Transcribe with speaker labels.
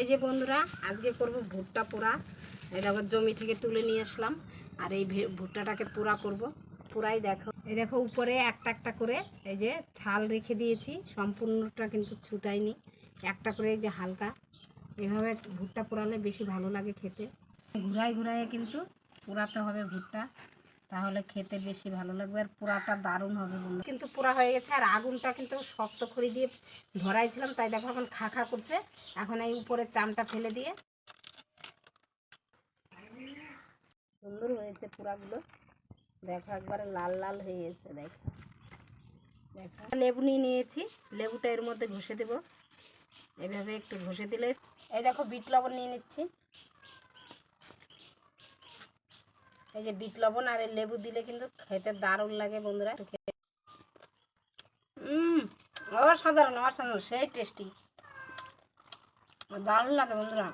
Speaker 1: এই যে বন্ধুরা, আজকে করব ভুট্টা পোড়া। এই দেখো, জমি থেকে তুলে নিয়ে আসলাম। আর এই ভুট্টাটাকে পোড়া করব। পুরাই দেখো। এই দেখো, উপরে একটা একটা করে এই যে ছাল রেখে দিয়েছি। সম্পূর্ণটা কিন্তু ছুটাইনি একটা করে এই যে হালকা। এভাবে ভুট্টা পোড়ালে বেশি ভালো লাগে খেতে। ঘুরাই ঘুরাইয়ে কিন্তু পোড়াতে হবে ভুট্টা। তাহলে খেতে বেশি ভালো লাগবে আর পোড়াটা দারুণ হবে কিন্তু পোড়া হয়ে গেছে আর আগুনটা কিন্তু শক্ত খড়ি দিয়ে ধরাইছিলাম, তাই দেখো এখন খা খা করছে। এখন এই উপরের চামটা ফেলে দিয়ে সুন্দর হয়েছে পোড়াগুলো। দেখো একবারে লাল লাল হয়ে গেছে, দেখো। দেখো। লেবু নিয়ে নিয়েছি, লেবুটা এর মধ্যে ঘষে দেবো। এভাবে একটু ঘষে দিলে এই দেখো বিট লবণ নিয়ে নিচ্ছি। এই যে বিট লবণ আর লেবু দিলে কিন্তু খেতে দারুণ লাগে বন্ধুরা। অসাধারণ অসাধারণ, সেই টেস্টি দারুণ লাগে বন্ধুরা।